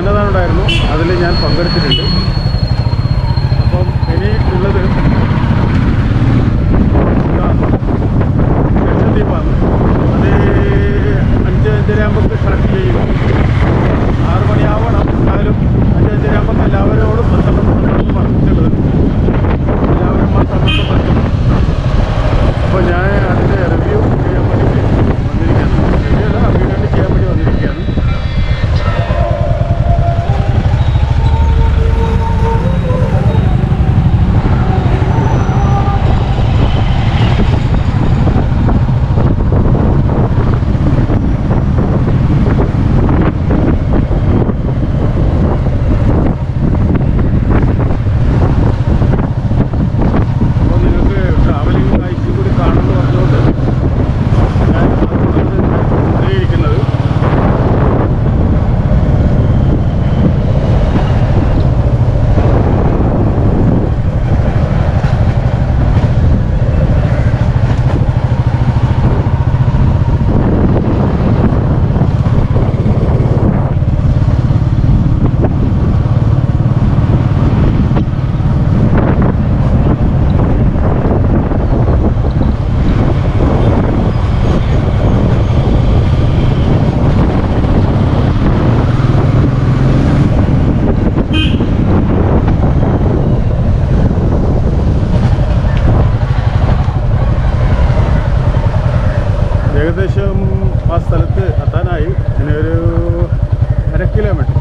അന്നദാനം ഉണ്ടായിരുന്നു അതിൽ ഞാൻ പങ്കെടുത്തിട്ടുണ്ട്. അപ്പം ഇനി ഉള്ളത് ഏകദേശം ആ സ്ഥലത്ത് എത്താനായി. പിന്നെ ഒരു അര കിലോമീറ്റർ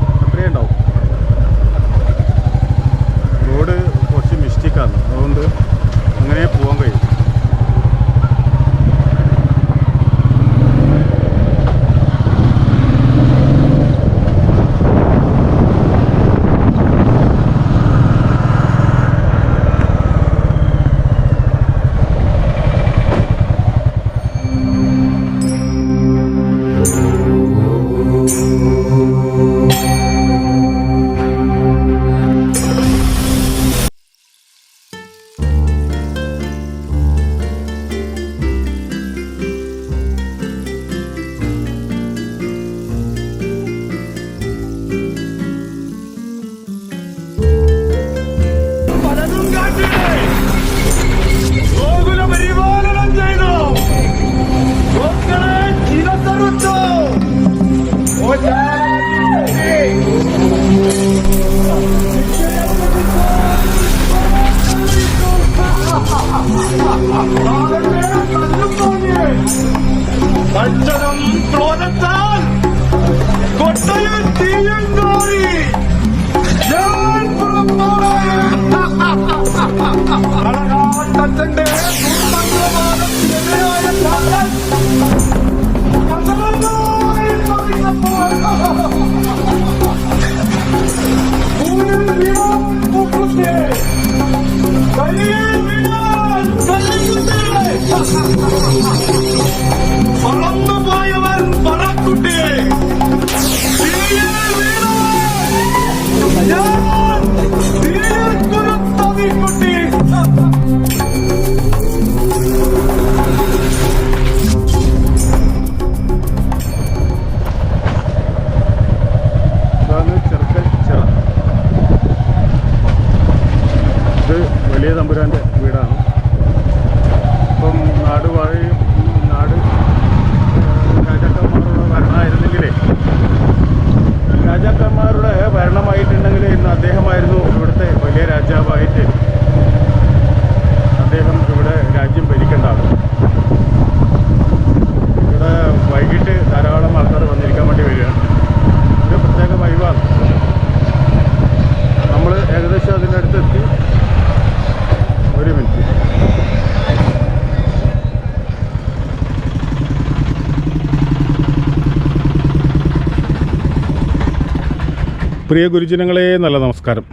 പ്രിയ ഗുരുജനങ്ങളെ നല്ല നമസ്കാരം.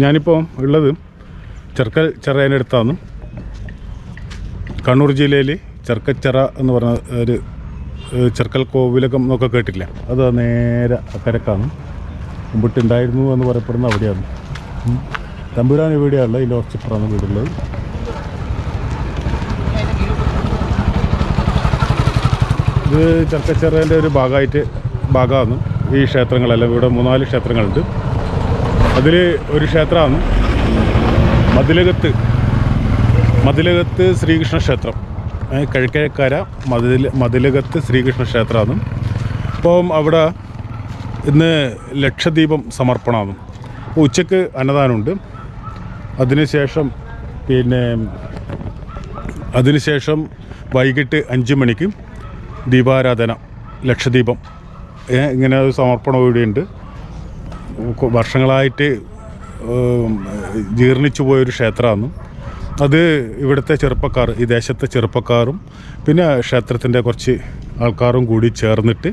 ഞാനിപ്പോൾ ഉള്ളത് ചെറുക്കൽ ചെറയനടുത്താണ് കണ്ണൂർ ജില്ലയിൽ ചെറുക്കച്ചെറ എന്ന് പറഞ്ഞ ഒരു ചെറുക്കൽ കോവിലകം എന്നൊക്കെ കേട്ടില്ല അത് നേരെ അക്കരക്കാണ്. മുമ്പിട്ടുണ്ടായിരുന്നു എന്ന് പറയപ്പെടുന്ന അവിടെയാണ്. തമ്പുരാൻ ഇവിടെയാണ് ഈ കുറച്ചിപ്പുറമാണ് വീടുള്ളത്. ഇത് ചെറുക്കച്ചെറേന്റെ ഒരു ഭാഗമായിട്ട് ഭാഗമാണ് ഈ ക്ഷേത്രങ്ങളെല്ലാം ഇവിടെ മൂന്നാൽ ക്ഷേത്രങ്ങളുണ്ട്. അതിൽ ഒരു ക്ഷേത്രമാണ് മതിലകത്ത്. മതിലകത്ത് ശ്രീകൃഷ്ണ ക്ഷേത്രം. കിഴക്കേക്കര മതിൽ മതിലകത്ത് ശ്രീകൃഷ്ണ ക്ഷേത്രമാണ് അപ്പം അവിടെ ഇന്ന് ലക്ഷദ്വീപം സമർപ്പണമാണ്. ഉച്ചയ്ക്ക് അന്നദാനമുണ്ട്. അതിനുശേഷം പിന്നെ അതിനുശേഷം വൈകിട്ട് അഞ്ച് മണിക്ക് ദീപാരാധന ലക്ഷദീപം ഏ, ഇങ്ങനെ ഒരു സമർപ്പണം ഇവിടെയുണ്ട് വർഷങ്ങളായിട്ട് ജീർണിച്ചു പോയൊരു ക്ഷേത്രമാണ്. അത് ഇവിടുത്തെ ചെറുപ്പക്കാർ ഈ ദേശത്തെ ചെറുപ്പക്കാരും പിന്നെ ക്ഷേത്രത്തിന്റെ കുറച്ച് ആൾക്കാരും കൂടി ചേർന്നിട്ട്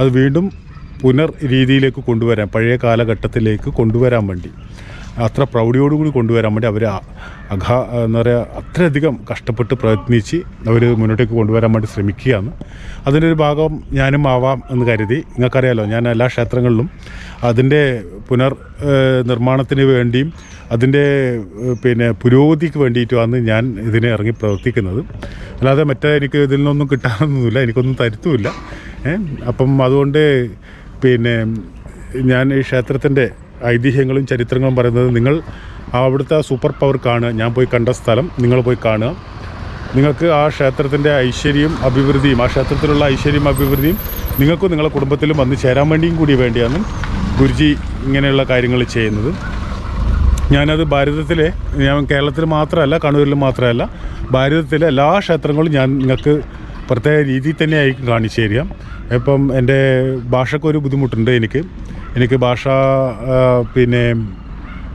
അത് വീണ്ടും പുനർ രീതിയിലേക്ക് കൊണ്ടുവരാൻ പഴയ കാലഘട്ടത്തിലേക്ക് കൊണ്ടുവരാൻ വേണ്ടി. അത്ര പ്രൗഢിയോടുകൂടി കൊണ്ടുവരാൻ വേണ്ടി അവർ അഘാ എന്താ പറയുക അത്രയധികം കഷ്ടപ്പെട്ട് പ്രയത്നിച്ച് അവർ മുന്നോട്ടേക്ക് കൊണ്ടുവരാൻ വേണ്ടി ശ്രമിക്കുകയാണ്. അതിന്റെ ഒരു ഭാഗം ഞാനും ആവാം എന്ന് കരുതി. നിങ്ങൾക്കറിയാലോ ഞാൻ എല്ലാ ക്ഷേത്രങ്ങളിലും അതിന്റെ പുനർ നിർമ്മാണത്തിന് വേണ്ടിയും അതിന്റെ പിന്നെ പുരോഗതിക്ക് വേണ്ടിയിട്ടുമാണ് ഞാൻ ഇതിനെ ഇറങ്ങി പ്രവർത്തിക്കുന്നത്. അല്ലാതെ മറ്റേ എനിക്ക് ഇതിൽ നിന്നൊന്നും കിട്ടാനൊന്നുമില്ല എനിക്കൊന്നും തരുത്തുമില്ല. അപ്പം അതുകൊണ്ട് പിന്നെ ഞാൻ ഈ ക്ഷേത്രത്തിന്റെ ഐതിഹ്യങ്ങളും ചരിത്രങ്ങളും പറയുന്നത് നിങ്ങൾ അവിടുത്തെ സൂപ്പർ പവർ കാണുക. ഞാൻ പോയി കണ്ട സ്ഥലം നിങ്ങൾ പോയി കാണുക. നിങ്ങൾക്ക് ആ ക്ഷേത്രത്തിന്റെ ഐശ്വര്യം അഭിവൃദ്ധിയും ആ ക്ഷേത്രത്തിലുള്ള ഐശ്വര്യം അഭിവൃദ്ധിയും നിങ്ങൾക്കും നിങ്ങളുടെ കുടുംബത്തിലും വന്ന് ചേരാൻ വേണ്ടിയും കൂടി വേണ്ടിയാണ് ഗുരുജി ഇങ്ങനെയുള്ള കാര്യങ്ങൾ ചെയ്യുന്നത്. ഞാനത് ഭാരതത്തിലെ ഞാൻ കേരളത്തിൽ മാത്രമല്ല കണ്ണൂരിൽ മാത്രമല്ല ഭാരതത്തിലെ എല്ലാ ക്ഷേത്രങ്ങളും ഞാൻ നിങ്ങൾക്ക് പ്രത്യേക രീതിയിൽ തന്നെയായിരിക്കും കാണിച്ചു തരിക. ഇപ്പം എന്റെ ഭാഷക്കൊരു ബുദ്ധിമുട്ടുണ്ട് എനിക്ക്. എനിക്ക് ഭാഷ പിന്നെ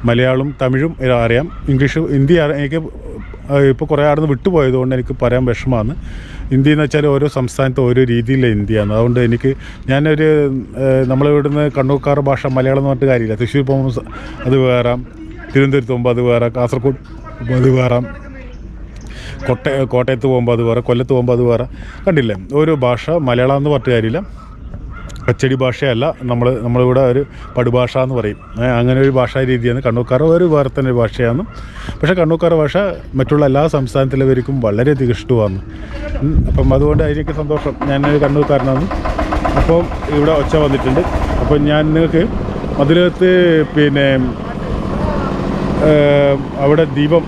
മലയാളം തമിഴും അറിയാം. ഇംഗ്ലീഷ് ഹിന്ദി എനിക്ക് ഇപ്പോൾ കുറേ ആടുന്ന് വിട്ടുപോയതുകൊണ്ട് എനിക്ക് പറയാൻ വിഷമമാണ്. ഹിന്ദി എന്ന് വെച്ചാൽ ഓരോ സംസ്ഥാനത്ത് ഓരോ രീതിയിലെ ഹിന്ദിയാണ്. അതുകൊണ്ട് എനിക്ക് ഞാനൊരു നമ്മൾ ഇവിടുന്ന് ഭാഷ മലയാളം എന്ന് പറഞ്ഞിട്ട് കാര്യമില്ല. തൃശ്ശൂർ പോകുമ്പോൾ അത് വേറെ തിരുവനന്തപുരത്ത് പോകുമ്പോൾ അത് വേറെ കാസർഗോഡ് പോകുമ്പോൾ അത് വേറെ കോട്ടയ കോട്ടയത്ത് പോകുമ്പോൾ അത് വേറെ കൊല്ലത്ത് പോകുമ്പോൾ അത് വേറെ. കണ്ടില്ലേ? ഓരോ ഭാഷ മലയാളം എന്ന് പറഞ്ഞിട്ട് കാര്യമില്ല. അച്ചടി ഭാഷയല്ല. നമ്മൾ നമ്മളിവിടെ ഒരു പടുഭാഷ എന്ന് പറയും. അങ്ങനെ ഒരു ഭാഷാ രീതിയാണ്. കണ്ണൂർക്കാർ ഒരു വേറെ ഒരു ഭാഷയാണ്. പക്ഷേ കണ്ണൂർക്കാർ ഭാഷ മറ്റുള്ള എല്ലാ സംസ്ഥാനത്തിലവർക്കും വളരെയധികം ഇഷ്ടമാണ് അപ്പം അതുകൊണ്ട് അതിനൊക്കെ സന്തോഷം. ഞാനൊരു കണ്ണൂർക്കാരനാണ്. അപ്പോൾ ഇവിടെ ഒച്ച വന്നിട്ടുണ്ട്. അപ്പോൾ ഞാൻ നിങ്ങൾക്ക് അതിനകത്ത് പിന്നെ അവിടെ ദീപം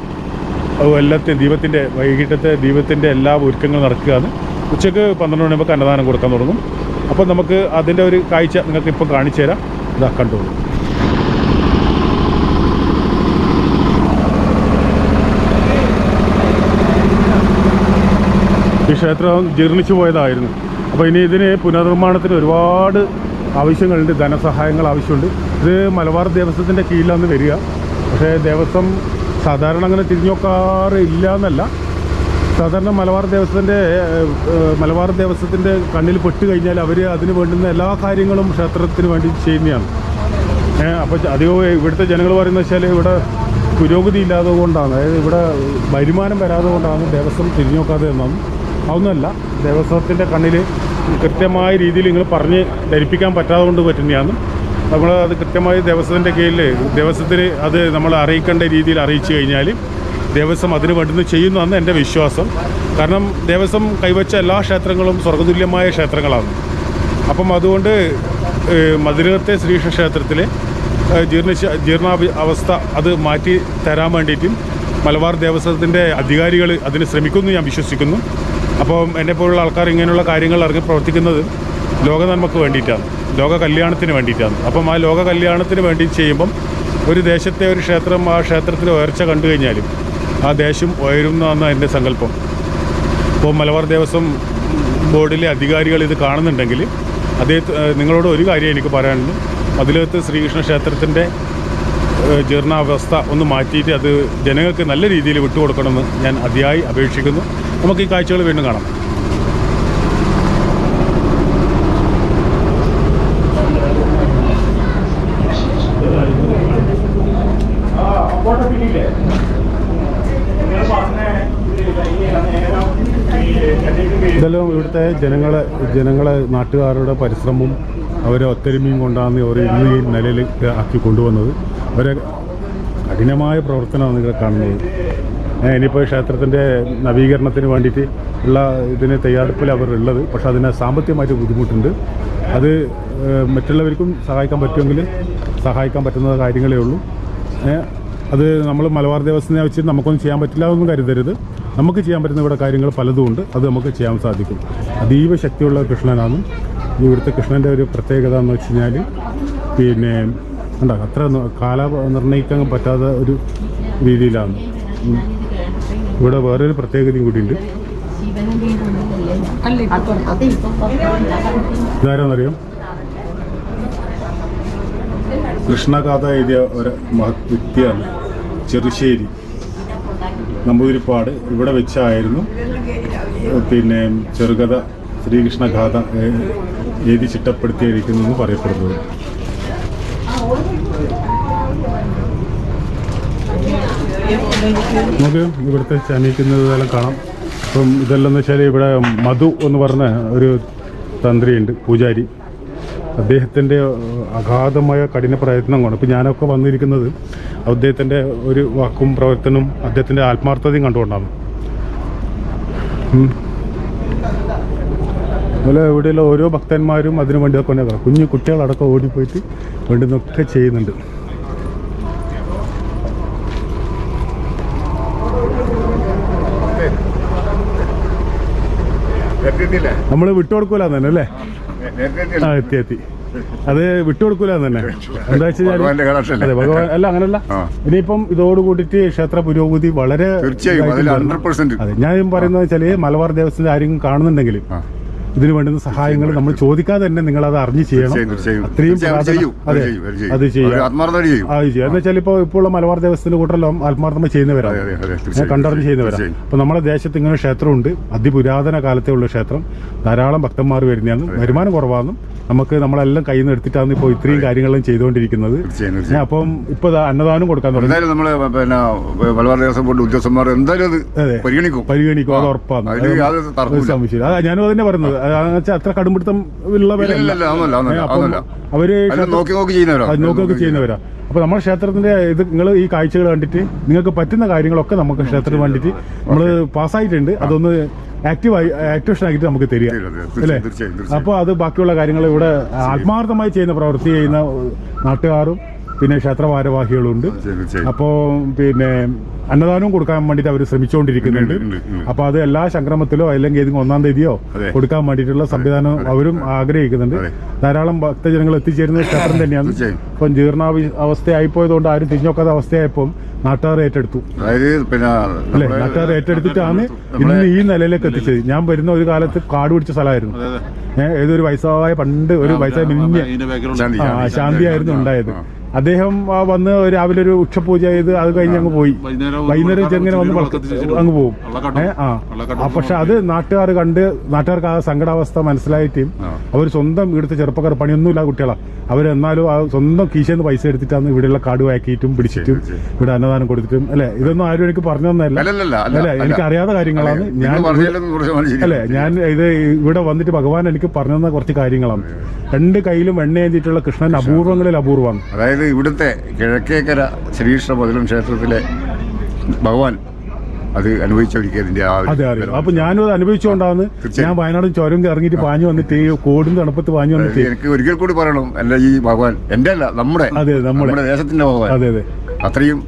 എല്ലാത്തെ ദീപത്തിന്റെ വൈകിട്ടത്തെ ദീപത്തിന്റെ എല്ലാ ഒരുക്കങ്ങളും നടക്കുകയാണ്. ഉച്ചയ്ക്ക് പന്ത്രണ്ട് മണിയാകുമ്പോൾ അന്നദാനം കൊടുക്കാൻ തുടങ്ങും. അപ്പോൾ നമുക്ക് അതിന്റെ ഒരു കാഴ്ച നിങ്ങൾക്ക് ഇപ്പോൾ കാണിച്ചു തരാം. ഇതാ കണ്ടോളൂ ഈ ക്ഷേത്രം ജീർണിച്ചു പോയതായിരുന്നു. അപ്പോൾ ഇനി ഇതിന് പുനർനിർമ്മാണത്തിന് ഒരുപാട് ആവശ്യങ്ങളുണ്ട്. ധനസഹായങ്ങൾ ആവശ്യമുണ്ട്. ഇത് മലബാർ ദേവസ്വത്തിന്റെ കീഴിലാണ് വരിക. പക്ഷേ ദേവസ്വം സാധാരണ അങ്ങനെ തിരിഞ്ഞു നോക്കാറ് ഇല്ല എന്നല്ല സാധാരണ മലബാർ ദേവസ്വത്തിന്റെ മലബാർ ദേവസ്വത്തിന്റെ കണ്ണിൽ പെട്ട് കഴിഞ്ഞാൽ അവർ അതിന് വേണ്ടുന്ന എല്ലാ കാര്യങ്ങളും ക്ഷേത്രത്തിന് വേണ്ടി ചെയ്യുന്നതാണ്. അപ്പോൾ അധികവും ഇവിടുത്തെ ജനങ്ങൾ പറയുന്ന വെച്ചാൽ ഇവിടെ പുരോഗതി ഇല്ലാതെ കൊണ്ടാണ്. അതായത് ഇവിടെ വരുമാനം വരാതെ കൊണ്ടാണ് ദേവസ്വം തിരിഞ്ഞു നോക്കാതെ എന്നാണ് അതൊന്നുമല്ല ദേവസ്വത്തിന്റെ കണ്ണിൽ കൃത്യമായ രീതിയിൽ നിങ്ങൾ പറഞ്ഞ് ധരിപ്പിക്കാൻ പറ്റാതെ കൊണ്ട് പറ്റുന്നതാണ്. നമ്മൾ അത് കൃത്യമായി ദേവസ്വത്തിന്റെ കീഴിൽ ദേവസ്വത്തിൽ അത് നമ്മൾ അറിയിക്കേണ്ട രീതിയിൽ അറിയിച്ചു കഴിഞ്ഞാൽ ദേവസ്വം അതിന് ചെയ്യുന്നു ചെയ്യുന്നതാണ് എന്റെ വിശ്വാസം. കാരണം ദേവസ്വം കൈവച്ച എല്ലാ ക്ഷേത്രങ്ങളും സ്വർഗതുല്യമായ ക്ഷേത്രങ്ങളാണ്. അപ്പം അതുകൊണ്ട് മധുരത്തെ ശ്രീകൃഷ്ണ ക്ഷേത്രത്തിൽ ജീർണ ജീർണ അവസ്ഥ അത് മാറ്റി തരാൻ വേണ്ടിയിട്ടും മലബാർ ദേവസ്വത്തിന്റെ അധികാരികൾ അതിന് ശ്രമിക്കുന്നു ഞാൻ വിശ്വസിക്കുന്നു. അപ്പം എന്നെപ്പോലുള്ള ആൾക്കാർ ഇങ്ങനെയുള്ള കാര്യങ്ങൾ ഇറങ്ങി പ്രവർത്തിക്കുന്നത് ലോക നന്മക്ക് വേണ്ടിയിട്ടാണ്. ലോക കല്യാണത്തിന് വേണ്ടിയിട്ടാണ്. അപ്പം ആ ലോക കല്യാണത്തിന് വേണ്ടി ചെയ്യുമ്പം ഒരു ദേശത്തെ ഒരു ക്ഷേത്രം ആ ക്ഷേത്രത്തിന്റെ ഉയർച്ച കണ്ടു കഴിഞ്ഞാലും ആ ദേശം ഉയരുന്നതാണ് എന്റെ സങ്കല്പം. ഇപ്പോൾ മലബാർ ദേവസ്വം ബോർഡിലെ അധികാരികൾ ഇത് കാണുന്നുണ്ടെങ്കിൽ അതേ നിങ്ങളോട് ഒരു കാര്യം എനിക്ക് പറയാനുണ്ട്. അതിലകത്ത് ശ്രീകൃഷ്ണ ക്ഷേത്രത്തിന്റെ ജീർണാവസ്ഥ ഒന്ന് മാറ്റിയിട്ട് അത് ജനങ്ങൾക്ക് നല്ല രീതിയിൽ വിട്ടുകൊടുക്കണമെന്ന് ഞാൻ അതിയായി അപേക്ഷിക്കുന്നു. നമുക്ക് ഈ കാഴ്ചകൾ വീണ്ടും കാണാം ഇതെല്ലാം ഇവിടുത്തെ ജനങ്ങളെ ജനങ്ങളെ നാട്ടുകാരുടെ പരിശ്രമവും അവരെ ഒത്തൊരുമയും കൊണ്ടാണ് അവർ ഇന്ന് നിലയിൽ ആക്കി കൊണ്ടുവന്നത്. അവരെ കഠിനമായ പ്രവർത്തനമാണ് ഇവിടെ കാണുന്നത്. ഇനിയിപ്പോൾ ക്ഷേത്രത്തിന്റെ നവീകരണത്തിന് വേണ്ടിയിട്ട് ഉള്ള ഇതിന് തയ്യാറെടുപ്പിൽ അവർ ഉള്ളത് പക്ഷെ അതിന് സാമ്പത്തികമായിട്ട് ബുദ്ധിമുട്ടുണ്ട്. അത് മറ്റുള്ളവർക്കും സഹായിക്കാൻ പറ്റുമെങ്കിൽ സഹായിക്കാൻ പറ്റുന്ന കാര്യങ്ങളേ ഉള്ളൂ. അത് നമ്മൾ മലബാർ ദേവസ്വത്തിനെ വെച്ച് നമുക്കൊന്നും ചെയ്യാൻ പറ്റില്ല എന്നും കരുതരുത്. നമുക്ക് ചെയ്യാൻ പറ്റുന്ന ഇവിടെ കാര്യങ്ങൾ പലതും ഉണ്ട്. അത് നമുക്ക് ചെയ്യാൻ സാധിക്കും. അതീവ ശക്തിയുള്ള കൃഷ്ണനാണ്. ഇവിടുത്തെ കൃഷ്ണന്റെ ഒരു പ്രത്യേകത എന്ന് വെച്ച് കഴിഞ്ഞാൽ പിന്നെ എന്താ അത്ര കാല നിർണയിക്കാൻ പറ്റാത്ത ഒരു രീതിയിലാണ്. ഇവിടെ വേറൊരു പ്രത്യേകതയും കൂടിയുണ്ട്. ഇതാരാന്നറിയാം? കൃഷ്ണഗാഥ എഴുതിയ ഒരു വ്യക്തിയാണ് ചെറുശ്ശേരി. നമ്പൂതിരിപ്പാട് ഇവിടെ വെച്ചായിരുന്നു. പിന്നെ ചെറുകഥ ശ്രീകൃഷ്ണഗാഥ എഴുതി ചിട്ടപ്പെടുത്തിയിരിക്കുന്നു എന്ന് പറയപ്പെടുന്നത്. നമുക്ക് ഇവിടുത്തെ ചനിക്കുന്നതെല്ലാം കാണാം. അപ്പം ഇതെല്ലാം എന്ന് വെച്ചാൽ ഇവിടെ മധു എന്ന് പറഞ്ഞ ഒരു തന്ത്രിയുണ്ട് പൂജാരി. അദ്ദേഹത്തിന്റെ അഗാധമായ കഠിന പ്രയത്നം കൊണ്ട് ഇപ്പം ഞാനൊക്കെ വന്നിരിക്കുന്നത് അദ്ദേഹത്തിന്റെ ഒരു വാക്കും പ്രവർത്തനവും അദ്ദേഹത്തിന്റെ ആത്മാർത്ഥതയും കണ്ടുകൊണ്ടാണ്. അതുപോലെ ഇവിടെയുള്ള ഓരോ ഭക്തന്മാരും അതിനു വേണ്ടി കൊണ്ടാക്കാം കുഞ്ഞു കുട്ടികളടക്കം ഓടിപ്പോയിട്ട് വേണ്ടുന്നൊക്കെ ചെയ്യുന്നുണ്ട്. നമ്മൾ വിട്ടുകൊടുക്കൂലെന്ന് തന്നെ അല്ലേ? എത്തി എത്തി. അത് വിട്ടുകൊടുക്കൂലെന്ന് തന്നെ. എന്താ വെച്ചാൽ? അതെ ഭഗവാൻ അല്ല അങ്ങനല്ല. ഇനിയിപ്പം ഇതോട് കൂടിയിട്ട് ക്ഷേത്ര പുരോഗതി വളരെ തീർച്ചയായും അതെ ഞാൻ പറയുന്നത് വെച്ചാൽ മലബാർ ദേവസ്ഥത്തിൽ ആരെങ്കിലും കാണുന്നുണ്ടെങ്കിൽ ആ. ഇതിന് വേണ്ടുന്ന സഹായങ്ങൾ നമ്മൾ ചോദിക്കാതെ തന്നെ നിങ്ങൾ അത് അറിഞ്ഞ് ചെയ്യണം. അത്രയും അതെ. ചെയ്യും അത് ചെയ്യാം. അത് എന്ന് വെച്ചാൽ ഇപ്പോൾ ഇപ്പോൾ ഉള്ള മലബാർ ദേവസ്വത്തിന്റെ കൂട്ടരെല്ലാം ആത്മാർത്ഥമായി ചെയ്യുന്നവരാണ്. ഞാൻ കണ്ടറിഞ്ഞ് ചെയ്യുന്നവരാണ്. അപ്പൊ അപ്പോൾ നമ്മുടെ ദേശത്ത് ഇങ്ങനെ ക്ഷേത്രമുണ്ട്. അതിപുരാതന കാലത്തെ ഉള്ള ക്ഷേത്രം. ധാരാളം ഭക്തന്മാർ വരുന്നതാണ്. വരുമാനം കുറവാണെന്നും നമുക്ക് നമ്മളെല്ലാം കയ്യിൽ നിന്ന് എടുത്തിട്ടാണ് ഇപ്പോൾ ഇത്രയും കാര്യങ്ങളും ചെയ്തുകൊണ്ടിരിക്കുന്നത്. അപ്പം ഇപ്പൊ അന്നദാനം കൊടുക്കാൻ തുടങ്ങി. നമ്മൾ പിന്നെ മലബാർ ദേവസ്വം ബോർഡ് ഉദ്യോഗസ്ഥന്മാർ എന്തായാലും. പരിഗണിക്കും. പരിഗണിക്കും അത് ഉറപ്പാണ്. സംശയമില്ല അതാ ഞാനും അതന്നെ പറയുന്നത്. അതെന്ന് വെച്ചാൽ അത്ര കടുംപിടുത്തം ഉള്ളവരല്ല. അവർ നോക്കി നോക്കി ചെയ്യുന്നവരാ. അത് നോക്കുകയൊക്കെ ചെയ്യുന്നവരാ അപ്പൊ നമ്മുടെ ക്ഷേത്രത്തിന്റെ ഇത് നിങ്ങൾ ഈ കാഴ്ചകൾ കണ്ടിട്ട് നിങ്ങൾക്ക് പറ്റുന്ന കാര്യങ്ങളൊക്കെ നമുക്ക് ക്ഷേത്രത്തിന് വേണ്ടിയിട്ട് നമ്മൾ പാസ്സായിട്ടുണ്ട്. അതൊന്ന് ആക്റ്റീവ് ആക്ടിവേഷൻ ആക്കിയിട്ട് നമുക്ക് തരിക. അല്ലേ. അപ്പോൾ അത് ബാക്കിയുള്ള കാര്യങ്ങൾ ഇവിടെ ആത്മാർത്ഥമായി ചെയ്യുന്ന പ്രവൃത്തി ചെയ്യുന്ന നാട്ടുകാരും പിന്നെ ക്ഷേത്ര ഭാരവാഹികളും ഉണ്ട്. അപ്പോൾ പിന്നെ അന്നദാനവും കൊടുക്കാൻ വേണ്ടിയിട്ട് അവർ ശ്രമിച്ചുകൊണ്ടിരിക്കുന്നുണ്ട്. ഉണ്ട്, ഉണ്ട്. അപ്പൊ അത് എല്ലാ സംക്രമത്തിലോ അല്ലെങ്കിൽ ഏതെങ്കിലും ഒന്നാം തീയതിയോ കൊടുക്കാൻ വേണ്ടിയിട്ടുള്ള സംവിധാനം അവരും ആഗ്രഹിക്കുന്നുണ്ട്. ധാരാളം ഭക്തജനങ്ങൾ എത്തിച്ചേരുന്ന ക്ഷേത്രം തന്നെയാണ്. ഇപ്പം ജീർണാവി അവസ്ഥയായിപ്പോയതുകൊണ്ട് ആരും തിരിഞ്ഞോക്കാത്ത അവസ്ഥയായപ്പോൾ നാട്ടുകാർ ഏറ്റെടുത്തു. അല്ലെ? നാട്ടുകാർ ഏറ്റെടുത്തിട്ടാണ് ഇന്ന് ഈ നിലയിലേക്ക് എത്തിച്ചത്. ഞാൻ വരുന്ന ഒരു കാലത്ത് കാട് പിടിച്ച സ്ഥലമായിരുന്നു. ഏതൊരു വയസ്സായ പണ്ട് ഒരു വയസ്സായ മിനിഞ്ഞ ശാന്തിയായിരുന്നു ഉണ്ടായത്. അദ്ദേഹം വന്ന് രാവിലെ ഒരു ഉച്ചപൂജ ചെയ്ത് അത് കഴിഞ്ഞ് അങ്ങ് പോയി. വൈകുന്നേരം ചെങ്ങനെ വന്ന് അങ്ങ് പോകും ആ. പക്ഷെ അത് നാട്ടുകാർ കണ്ട് നാട്ടുകാർക്ക് ആ സങ്കടാവസ്ഥ മനസ്സിലായിട്ടും. അവർ സ്വന്തം ഇവിടുത്തെ ചെറുപ്പക്കാർ പണിയൊന്നുമില്ല കുട്ടികളാ. അവരെന്നാലും ആ സ്വന്തം കീശന്ന് പൈസ എടുത്തിട്ടാണ് ഇവിടെയുള്ള കാട് വാക്കിയിട്ടും പിടിച്ചിട്ടും. ഇവിടെ അന്നദാനം കൊടുത്തിട്ടും. അല്ലെ? ഇതൊന്നും ആരും എനിക്ക് പറഞ്ഞു തന്നതല്ല. അല്ലല്ലല്ല, അല്ല, എനിക്ക് അറിയാത്ത കാര്യങ്ങളാണ്. ഞാൻ അല്ലെ? ഞാൻ ഇത് ഇവിടെ വന്നിട്ട് ഭഗവാൻ എനിക്ക് പറഞ്ഞു തന്ന കുറച്ച് കാര്യങ്ങളാണ്. രണ്ട് കയ്യിലും എണ്ണ ഏന്തിയിട്ടുള്ള കൃഷ്ണൻ അപൂർവങ്ങളിൽ അപൂർവമാണ്. അതായത് ഇവിടുത്തെ കിഴക്കേക്കര ശ്രീകൃഷ്ണ മധുരം ക്ഷേത്രത്തിലെ ഭഗവാൻ അത് അനുഭവിച്ചോണ്ടിരിക്കുന്നതിന്റെ ആ ഒരു അതെ അറിയാം അപ്പൊ ഞാനും അത് അനുഭവിച്ചുകൊണ്ടാണ് തീർച്ചയായും. ഞാൻ വയനാട് ചുരം ഇറങ്ങിയിട്ട് പാഞ്ഞു വന്നിട്ട് ഈ കോടും തണുപ്പത്ത് പാഞ്ഞു വന്നിട്ട് എനിക്ക് ഒരിക്കൽ കൂടി പറയണം. അല്ല ഈ ഭഗവാൻ എന്റെ അല്ല നമ്മുടെ അതെ, നമ്മുടെ. നമ്മുടെ ദേശത്തിന്റെ ഭഗവാൻ. അതെ അതെ. അത്രയും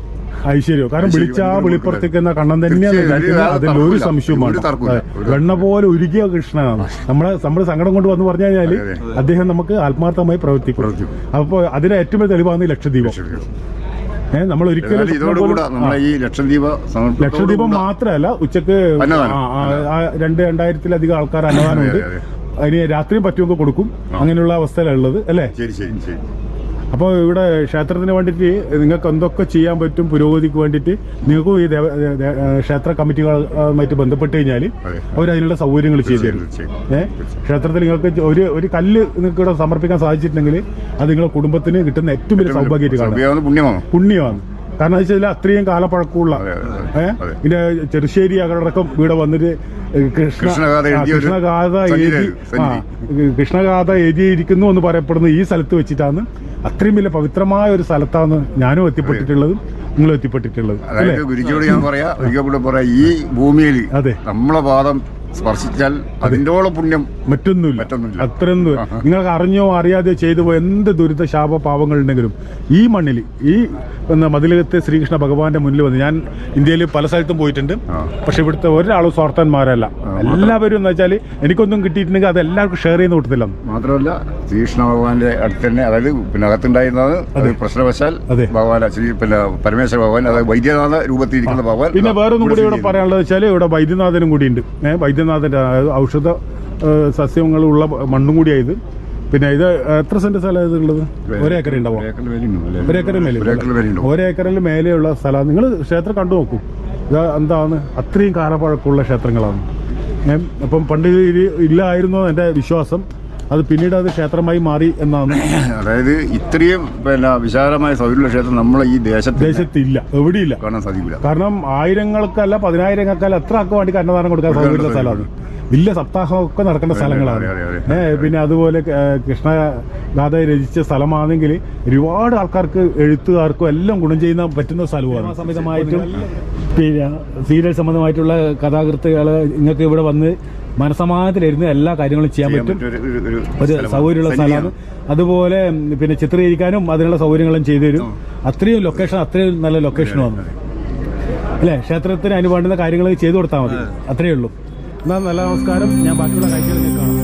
ഐശ്വര്യം കാരണം ഐശ്വര്യം വിളിച്ചാ വെളിപ്പുറത്തേക്ക് എന്ന കണ്ണൻ തന്നെയാണ് തീർച്ചയായും. നിൽക്കുന്നത്. അതിൽ ഒരു തർക്കമില്ല. സംശയവുമാണ്. ഒരു തർക്കമില്ല. ഒരു വെണ്ണ പോലെ ഉരുകിയ കൃഷ്ണനാണ്. നമ്മളെ നമ്മുടെ സങ്കടം കൊണ്ട് വന്ന് പറഞ്ഞു കഴിഞ്ഞാൽ അതെ, അദ്ദേഹം നമുക്ക് ആത്മാർത്ഥമായി പ്രവർത്തിക്കും. പ്രവർത്തിക്കും. അപ്പോൾ അതിന് ഏറ്റവും വലിയ തെളിവാണ് ഈ ലക്ഷദ്വീപം. നമ്മൾ ഒരിക്കലും ഈ ലക്ഷദ്വീപ മാത്രമല്ല ഉച്ചയ്ക്ക് രണ്ട് രണ്ടായിരത്തിലധികം ആൾക്കാർ അന്നദാനമുണ്ട് അതെ, അതിന് രാത്രിയും പറ്റുമെങ്കിൽ കൊടുക്കും. അങ്ങനെയുള്ള അവസ്ഥയിലുള്ളത് അല്ലേ? ശരി ശരി ശരി. അപ്പോൾ ഇവിടെ ക്ഷേത്രത്തിന് വേണ്ടിയിട്ട് നിങ്ങൾക്ക് എന്തൊക്കെ ചെയ്യാൻ പറ്റും പുരോഗതിക്ക് വേണ്ടിയിട്ട് നിങ്ങൾക്കും ഈ ക്ഷേത്ര കമ്മിറ്റികളുമായിട്ട് ബന്ധപ്പെട്ട് കഴിഞ്ഞാൽ. അവർ അതിനുള്ള സൗകര്യങ്ങൾ ചെയ്തു തരും. ഏഹ് ക്ഷേത്രത്തിൽ നിങ്ങൾക്ക് ഒരു ഒരു കല്ല് നിങ്ങൾക്ക് ഇവിടെ സമർപ്പിക്കാൻ സാധിച്ചിട്ടുണ്ടെങ്കിൽ അത് നിങ്ങളുടെ കുടുംബത്തിന് കിട്ടുന്ന ഏറ്റവും വലിയ സൗഭാഗ്യമായിട്ട് കാണാം. പുണ്യമാണ്. കാരണം വെച്ചാൽ വെച്ചാൽ അത്രയും കാലപ്പഴക്കമുള്ള. പിന്നെ ചെറുശ്ശേരി അകടക്കം ഇവിടെ വന്നിട്ട് കൃഷ്ണ കൃഷ്ണഗാഥ എഴുതി കൃഷ്ണഗാഥ എഴുതിയിരിക്കുന്നു എന്ന് പറയപ്പെടുന്ന ഈ സ്ഥലത്ത് വെച്ചിട്ടാണ് അത്രയും വലിയ പവിത്രമായ ഒരു സ്ഥലത്താണ് ഞാനും എത്തിപ്പെട്ടിട്ടുള്ളതും നിങ്ങളും എത്തിപ്പെട്ടിട്ടുള്ളത് അതായത് ഗുരുജിയോട് ഞാൻ പറയാ ഒരിക്കൽ കൂടെ പറയാ ഈ ഭൂമിയിൽ അതെ. നമ്മളെ പാദം സ്പർശിച്ചാൽ അതിന്റെയോളം പുണ്യം മറ്റൊന്നുമില്ല. മറ്റൊന്നുമില്ല. അത്രയൊന്നും നിങ്ങൾക്ക് അറിഞ്ഞോ അറിയാതെയോ ചെയ്തു പോയ എന്ത് ദുരിത ശാപ പാപങ്ങളുണ്ടെങ്കിലും ഈ മണ്ണിൽ ഈ മതിലകത്തെ ശ്രീകൃഷ്ണ ഭഗവാന്റെ മുന്നിൽ വന്ന് ഞാൻ ഇന്ത്യയിൽ പല സ്ഥലത്തും പോയിട്ടുണ്ട്. പക്ഷെ ഇവിടുത്തെ ഒരാളും സ്വാർത്ഥന്മാരല്ല. എല്ലാവരും എന്ന് വെച്ചാൽ എനിക്കൊന്നും കിട്ടിയിട്ടുണ്ടെങ്കിൽ അത് എല്ലാവർക്കും ഷെയർ ചെയ്യുന്ന കൂട്ടത്തില്ല മാത്രമല്ല ശ്രീകൃഷ്ണ ഭഗവാന്റെ അടുത്ത് തന്നെ അതായത് പിന്നെ അകത്തുണ്ടായിരുന്നത് അത്. പ്രശ്നവശാൽ അതെ. ഭഗവാൻ ശ്രീ പിന്നെ പരമേശ്വര ഭഗവാൻ അതായത് വൈദ്യനാഥ രൂപത്തിൽ ഇരിക്കുന്ന ഭഗവാൻ പിന്നെ വേറൊന്നും കൂടി ഇവിടെ പറയാനുള്ളത് വെച്ചാൽ ഇവിടെ വൈദ്യനാഥനും കൂടി ഉണ്ട് ഏഹ് അതായത് ഔഷധ സസ്യങ്ങളുള്ള മണ്ണും കൂടിയായത് പിന്നെ ഇത് എത്ര സെന്റ് സ്ഥലം ഇതുള്ളത് ഉള്ളത്? ഒരേക്കർ ഉണ്ടാവും? മേലെ? ഒരേക്കറിൽ മേലെയുള്ള സ്ഥലമാണ് നിങ്ങൾ ക്ഷേത്രം കണ്ടു നോക്കൂ. ഇത് എന്താണ്? അത്രയും കാലപ്പഴക്കമുള്ള ക്ഷേത്രങ്ങളാണ്. അപ്പം പണ്ട് ഇല്ലായിരുന്നു എന്റെ വിശ്വാസം? അത് പിന്നീട് അത് ക്ഷേത്രമായി മാറി എന്നാണ്. അതായത് ഇത്രയും പിന്നെ വിശാലമായ സൗകര്യമുള്ള ക്ഷേത്രം നമ്മളെ ഈ ദേശത്ത് ദേശത്തില്ല എവിടെയില്ല. കാണാൻ സാധിക്കില്ല കാരണം ആയിരങ്ങൾക്കല്ല പതിനായിരങ്ങൾക്കല്ല എത്ര ആൾക്ക് വേണ്ടി അന്നദാനം കൊടുക്കാൻ സൗകര്യമുള്ള സ്ഥലമാണ്. വലിയ സപ്താഹമൊക്കെ നടക്കേണ്ട സ്ഥലങ്ങളാണ്. പിന്നെ അതുപോലെ കൃഷ്ണഗാഥ കൃഷ്ണ ഗാഥ രചിച്ച സ്ഥലമാണെങ്കിൽ ഒരുപാട് ആൾക്കാർക്ക് എഴുത്തുകാർക്കും എല്ലാം ഗുണം ചെയ്യുന്ന പറ്റുന്ന സ്ഥലമാണ് സംബന്ധമായിട്ടും പിന്നെ സീരിയൽ സംബന്ധമായിട്ടുള്ള കഥാകൃത്തുകൾ ഇങ്ങൾക്ക് ഇവിടെ വന്ന് മനസമാധാനത്തിലിരുന്ന് എല്ലാ കാര്യങ്ങളും ചെയ്യാൻ പറ്റും. ഒരു സൗകര്യമുള്ള സ്ഥലമാണ്. അതുപോലെ പിന്നെ ചിത്രീകരിക്കാനും അതിനുള്ള സൗകര്യങ്ങളും ചെയ്തു തരും. അത്രയും ലൊക്കേഷൻ അത്രയും നല്ല ലൊക്കേഷനുമാണ് അല്ലേ? ക്ഷേത്രത്തിന് അതിന് കാര്യങ്ങൾ ചെയ്തു കൊടുത്താൽ മതി. അത്രയേ ഉള്ളൂ. എന്നാൽ നല്ല നമസ്കാരം. ഞാൻ ബാക്കിയുള്ള കാഴ്ചകൾ കാണാം.